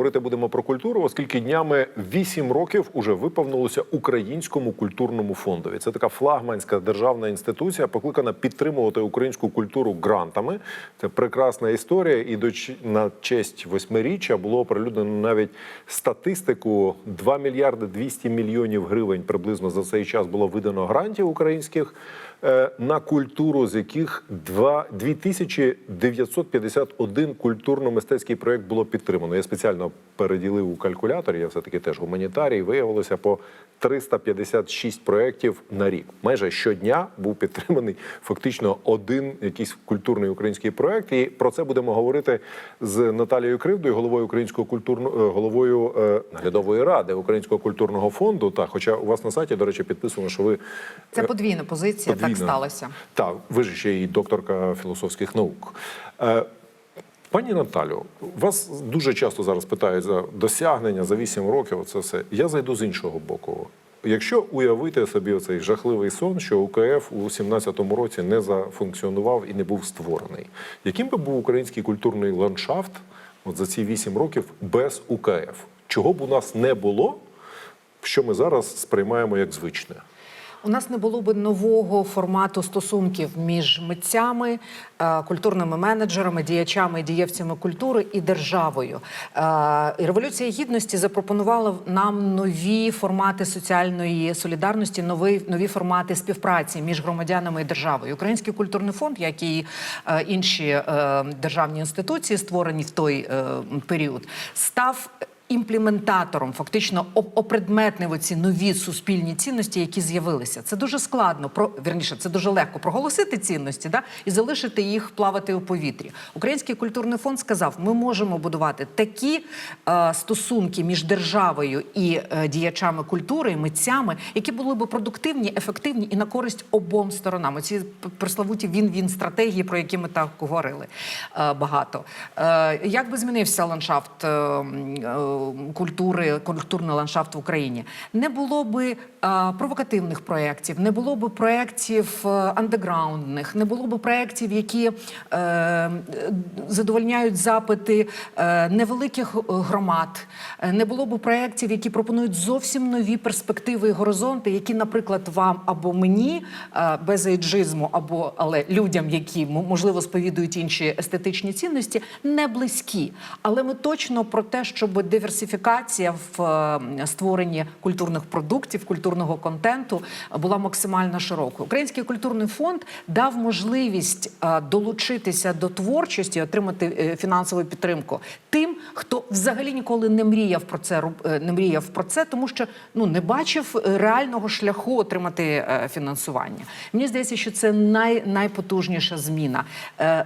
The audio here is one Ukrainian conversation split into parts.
Говорити будемо про культуру, оскільки днями 8 років уже виповнилося українському культурному фондові. Це така флагманська державна інституція, покликана підтримувати українську культуру грантами. Це прекрасна історія. І до на честь восьмиріччя було оприлюднено навіть статистику: 2 мільярди 200 мільйонів гривень приблизно за цей час було видано грантів українських на культуру, з яких два- 2951 культурно-мистецький проєкт було підтримано. Я спеціально переділив у калькуляторі, я все-таки теж гуманітарій, виявилося по 356 проєктів на рік. Майже щодня був підтриманий фактично один якийсь культурний український проєкт. І про це будемо говорити з Наталією Кривдою, головою українського культурного головою е, наглядової ради Українського культурного фонду. Та, хоча у вас на сайті, до речі, підписано, що ви Це подвійна позиція, так Подвійна. сталося. Так, ви ж ще й докторка філософських наук. Е, Пані Наталю, вас дуже часто зараз питають за досягнення за 8 років. Це все. Я зайду з іншого боку. Якщо уявити собі оцей жахливий сон, що УКФ у 17-му році не зафункціонував і не був створений, яким би був український культурний ландшафт от за ці 8 років без УКФ? Чого б у нас не було, що ми зараз сприймаємо як звичне? У нас не було би нового формату стосунків між митцями, е, культурними менеджерами, діячами дієвцями культури і державою. Е, Революція гідності запропонувала нам нові формати соціальної солідарності, нові, нові формати співпраці між громадянами і державою. Український культурний фонд, як і е, інші державні інституції, створені в той період, став імплементатором, фактично оп- опредметнив ці нові суспільні цінності, які з'явилися. Це дуже складно, про вірніше, це дуже легко проголосити цінності, да і залишити їх плавати у повітрі. Український культурний фонд сказав: ми можемо будувати такі е, стосунки між державою і е, діячами культури, і митцями, які були би продуктивні, ефективні і на користь обом сторонам. Ці пресловуті він-він стратегії, про які ми так говорили е, багато. Е, як би змінився ландшафт е, е, культури, культурний ландшафт в Україні? Не було би провокативних проєктів, не було би проєктів е, андеграундних, не було би проєктів, які е, задовольняють запити е, невеликих громад, не було би проєктів, які пропонують зовсім нові перспективи і горизонти, які, наприклад, вам або мені без ейджизму, або але людям, які можливо сповідують інші естетичні цінності, не близькі. Але ми точно про те, щоб диверсифікація в е, створенні культурних продуктів, культурного контенту була максимально широкою. Український культурний фонд дав можливість е, долучитися до творчості, отримати е, фінансову підтримку тим, хто взагалі ніколи не мріяв про це не мріяв про це, тому що ну не бачив реального шляху отримати фінансування. Мені здається, що це най, найпотужніша зміна.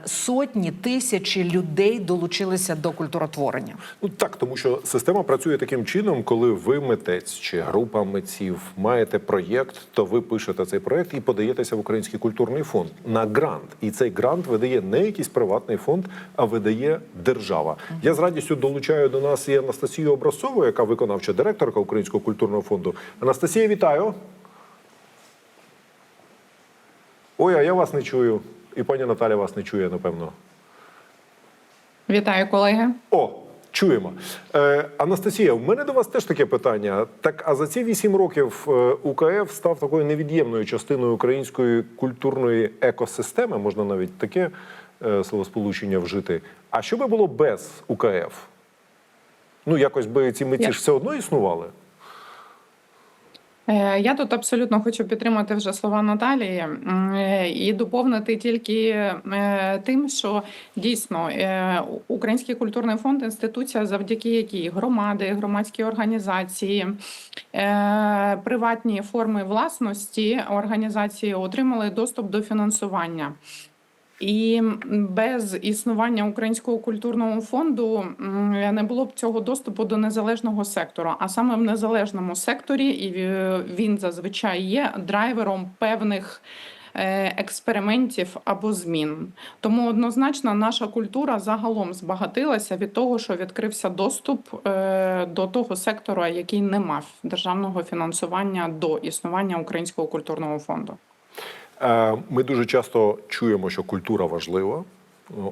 Сотні тисячі людей долучилися до культуротворення. Ну так, тому що система працює таким чином, коли ви митець чи група митців маєте проєкт, то ви пишете цей проєкт і подаєтеся в Український культурний фонд на грант. І цей грант видає не якийсь приватний фонд, а видає держава. Я з радістю долучаю до нас і Анастасію Образцову, яка виконавча директорка Українського культурного фонду. Анастасія, вітаю. Ой, а я вас не чую. І пані Наталя вас не чує, напевно. Вітаю, колеги. О, чуємо. Е, Анастасія, в мене до вас теж таке питання. Так, а за ці вісім років е, УКФ став такою невід'ємною частиною української культурної екосистеми, можна навіть таке е, словосполучення вжити. А що би було без УКФ? Ну, якось би ці митці ж все одно існували. Е, Я тут абсолютно хочу підтримати вже слова Наталії е, і доповнити тільки е, тим, що дійсно Український культурний фонд інституція, завдяки якій громади, громадські організації, приватні форми власності організації отримали доступ до фінансування. І без існування українського культурного фонду не було б цього доступу до незалежного сектору. А саме в незалежному секторі, і він зазвичай є драйвером певних е, експериментів або змін. Тому однозначно наша культура загалом збагатилася від того, що відкрився доступ е, до того сектору, який не мав державного фінансування до існування українського культурного фонду. Е, Ми дуже часто чуємо, що культура важлива.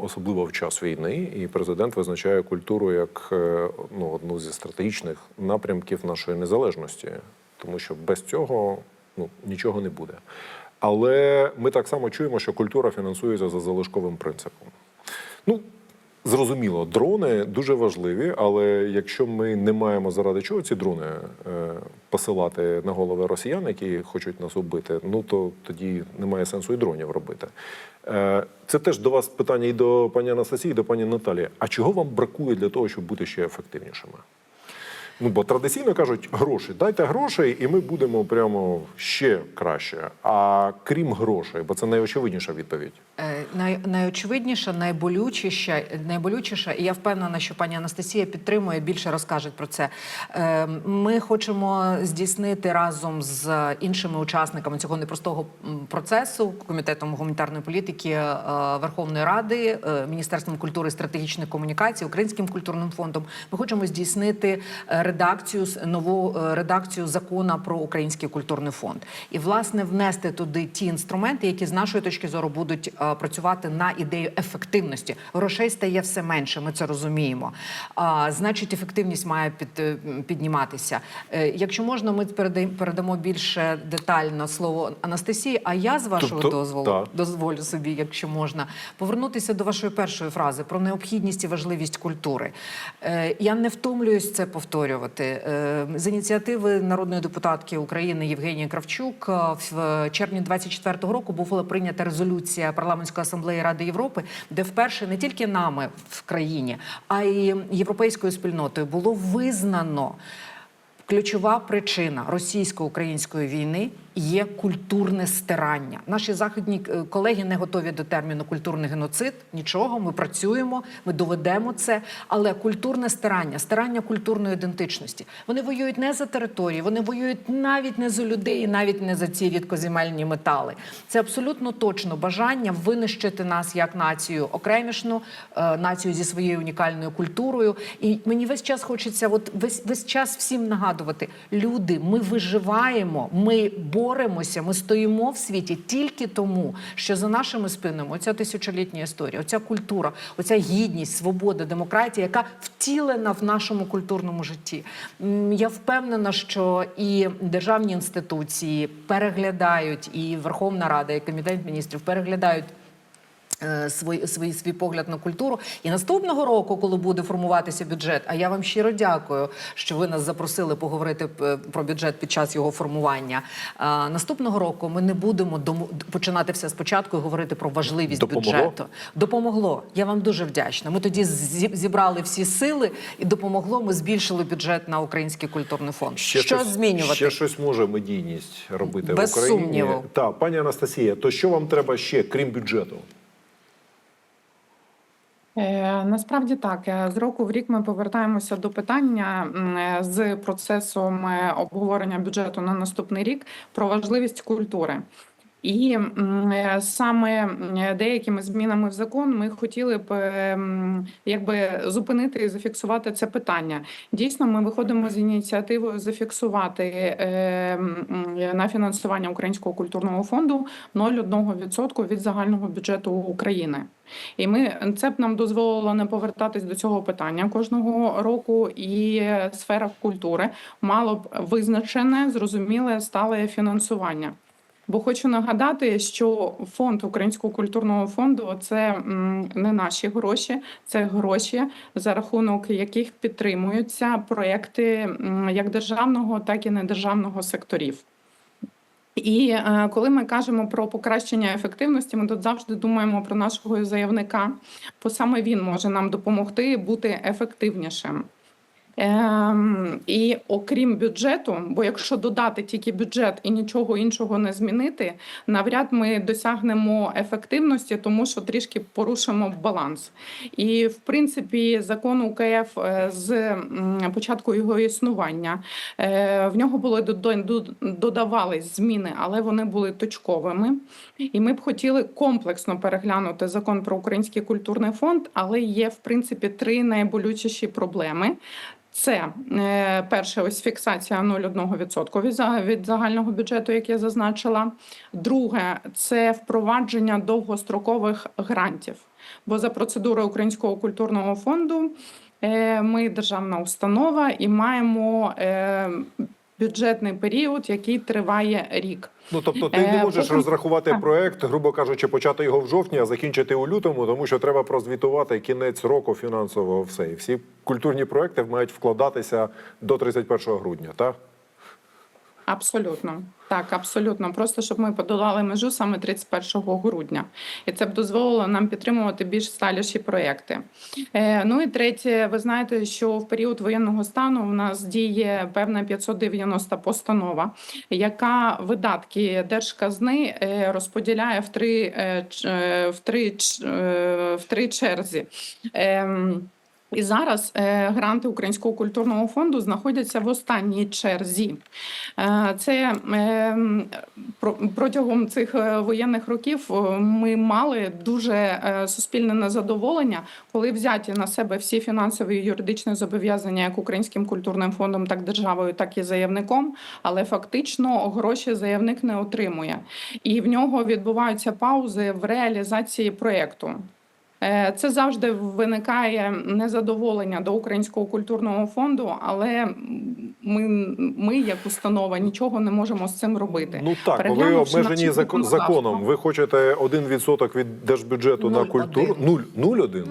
особливо в час війни, і президент визначає культуру як е, ну, одну зі стратегічних напрямків нашої незалежності, тому що без цього ну, нічого не буде. Але ми так само чуємо, що культура фінансується за залишковим принципом. Ну, зрозуміло, дрони дуже важливі, але якщо ми не маємо заради чого ці дрони е, посилати на голови росіян, які хочуть нас убити, ну то тоді немає сенсу і дронів робити. Е, це теж до вас питання і до пані Анастасії, і до пані Наталії. А чого вам бракує для того, щоб бути ще ефективнішими? Ну, бо традиційно кажуть, гроші. Дайте грошей, і ми будемо прямо ще краще. А крім грошей, бо це найочевидніша відповідь. Е, Най, найочевидніша, найболючіша, найболючіша, і я впевнена, що пані Анастасія підтримує, більше розкаже про це. Е, Ми хочемо здійснити разом з іншими учасниками цього непростого процесу, комітетом гуманітарної політики е, Верховної Ради, Міністерством культури і стратегічних комунікацій, Українським культурним фондом. Ми хочемо здійснити редакцію нову е, редакцію закону про Український культурний фонд і власне внести туди ті інструменти, які з нашої точки зору будуть е, працювати на ідею ефективності. Грошей стає все менше. Ми це розуміємо. А, значить, ефективність має під, е, підніматися. Якщо можна, ми передамо більше детально слово Анастасії. А я з вашого Тобто, дозволу так. дозволю собі, якщо можна, повернутися до вашої першої фрази про необхідність і важливість культури. Я не втомлююсь це повторювати. Е, З ініціативи народної депутатки України Євгенії Кравчук е, в червні 24-го року була прийнята резолюція парламентської асамблеї Ради Європи, де вперше не тільки нами в країні, а й європейською спільнотою було визнано. Ключова причина російсько-української війни є культурне стирання. Наші західні е, колеги не готові до терміну культурний геноцид. Нічого, ми працюємо, ми доведемо це. Але культурне стирання, стирання культурної ідентичності. Вони воюють не за території, вони воюють навіть не за людей, навіть не за ці рідкоземельні метали. Це абсолютно точно бажання винищити нас як націю окремішну, е, націю зі своєю унікальною культурою. І мені весь час хочеться, от весь весь час всім нагадувати: люди, ми виживаємо, ми боремося, ми стоїмо в світі тільки тому, що за нашими спинами оця тисячолітня історія, оця культура, оця гідність, свобода, демократія, яка втілена в нашому культурному житті. Я впевнена, що і державні інституції переглядають, і Верховна Рада, і Комітет міністрів переглядають. Е, Свій, свій, свій погляд на культуру. І наступного року, коли буде формуватися бюджет, а я вам щиро дякую, що ви нас запросили поговорити е, про бюджет під час його формування. А, наступного року ми не будемо дому- починати все спочатку і говорити про важливість Допомогло? бюджету. Допомогло. Я вам дуже вдячна. Ми тоді зібрали всі сили і допомогло. Ми збільшили бюджет на Український культурний фонд. що щось, змінювати? Ще щось може медійність робити Без в Україні. сумніву. Так, пані Анастасія, то що вам треба ще, крім бюджету? Е, Насправді так, Е, з року в рік ми повертаємося до питання е, з процесом обговорення бюджету на наступний рік про важливість культури. І е, саме деякими змінами в закон ми хотіли б е, якби зупинити і зафіксувати це питання. Дійсно, ми виходимо з ініціативою зафіксувати е, на фінансування Українського культурного фонду 0,1% від загального бюджету України. І ми це б нам дозволило не повертатись до цього питання кожного року, і сфера культури мало б визначене, зрозуміле, стале фінансування. Бо хочу нагадати, що фонд Українського культурного фонду це не наші гроші, це гроші, за рахунок яких підтримуються проекти як державного, так і недержавного секторів. І е, коли ми кажемо про покращення ефективності, ми тут завжди думаємо про нашого заявника, бо саме він може нам допомогти бути ефективнішим. Ем, і окрім бюджету, бо якщо додати тільки бюджет і нічого іншого не змінити, навряд ми досягнемо ефективності, тому що трішки порушимо баланс. І в принципі, закон УКФ е, з початку його існування е, в нього були додавались зміни, але вони були точковими. І ми б хотіли комплексно переглянути закон про український культурний фонд, але є в принципі три найболючіші проблеми. Це е, перше, ось фіксація 0,1% від, за- від загального бюджету, як я зазначила. Друге, це впровадження довгострокових грантів. Бо за процедурою Українського культурного фонду е, ми державна установа і маємо е, бюджетний період, який триває рік. Ну тобто, ти не Е, можеш е, розрахувати Так. проект, грубо кажучи, почати його в жовтні, а закінчити у лютому, тому що треба прозвітувати кінець року фінансового все. І всі культурні проекти мають вкладатися до 31 грудня, так? Абсолютно так, абсолютно. Просто щоб ми подолали межу саме 31 грудня, і це б дозволило нам підтримувати більш сталіші проекти. Е, ну і третє, ви знаєте, що в період воєнного стану в нас діє певна 590 постанова, яка видатки держказни е, розподіляє в три е, е, в три е, в три черзі. Ем, і зараз е, гранти Українського культурного фонду знаходяться в останній черзі. Е, Це е, про- протягом цих е, воєнних років е, ми мали дуже е, суспільне незадоволення, коли взяті на себе всі фінансові і юридичні зобов'язання як Українським культурним фондом, так державою, так і заявником. Але фактично гроші заявник не отримує, і в нього відбуваються паузи в реалізації проєкту. Е, Це завжди виникає незадоволення до Українського культурного фонду, але ми, ми як установа, нічого не можемо з цим робити. Ну так, бо ви обмежені наше закон, законом. Ви хочете 1% від держбюджету на 0,1. культуру. 0, 0,1?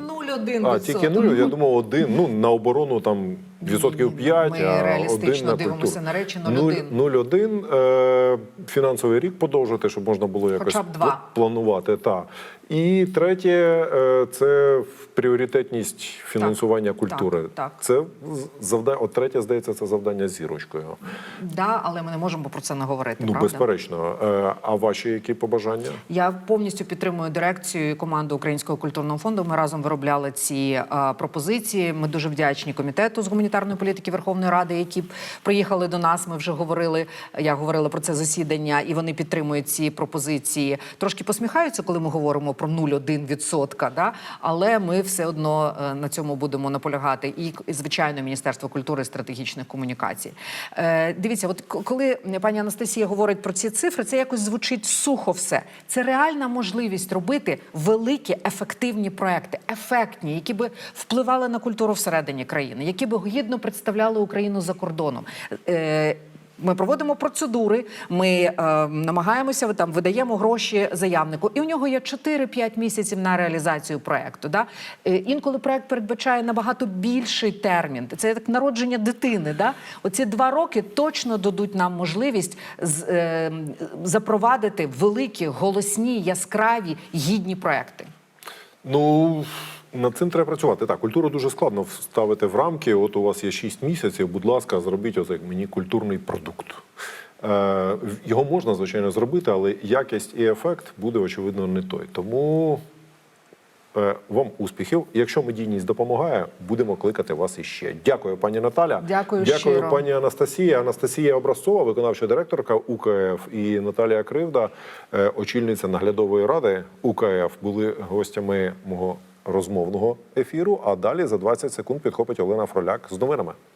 0,1 А, тільки 0, я думав, один. Ну, на оборону там відсотків 5, Ми а один реалістично на дивимося на речі 0,1. 0,1. 0,1 е, фінансовий рік подовжити, щоб можна було якось Хоча б два. планувати. Та. І третє, е, це пріоритетність фінансування культури. так. Це завдання, от третє, здається, це завдання з зірочкою. Да, але ми не можемо про це не говорити. Ну, правда? безперечно. Е, А ваші які побажання? Я повністю підтримую дирекцію і команду Українського культурного фонду. Ми разом виробляли ці е, пропозиції. Ми дуже вдячні комітету з гуманітарної політики Верховної Ради, які приїхали до нас. Ми вже говорили. Я говорила про це засідання, і вони підтримують ці пропозиції. Трошки посміхаються, коли ми говоримо про 0,1%, да? але ми все одно е, на цьому будемо наполягати. І, звичайно, Міністерство культури і стратегічних комунікацій. Е, дивіться, от коли пані Анастасія говорить про ці цифри, це якось звучить сухо все. Це реальна можливість робити великі ефективні проекти, ефектні, які би впливали на культуру всередині країни, які би гідно представляли Україну за кордоном. Е, ми проводимо процедури, ми е, намагаємося там видаємо гроші заявнику, і у нього є 4-5 місяців на реалізацію проекту. Да? Е, інколи проект передбачає набагато більший термін. Це як народження дитини. Да? Оці два роки точно дадуть нам можливість з, е, запровадити великі, голосні, яскраві, гідні проекти. Ну над цим треба працювати. Так, культуру дуже складно вставити в рамки. От у вас є 6 місяців. Будь ласка, зробіть ось як мені культурний продукт. Е, його можна звичайно зробити, але якість і ефект буде очевидно не той. Тому е, вам успіхів. Якщо медійність допомагає, будемо кликати вас іще. Дякую, пані Наталя. Дякую Дякую, щиро. пані Анастасія. Анастасія Образцова, виконавча директорка УКФ, і Наталія Кривда, е, очільниця наглядової ради УКФ, були гостями мого розмовного ефіру. А далі за 20 секунд підхопить Олена Фроляк з новинами.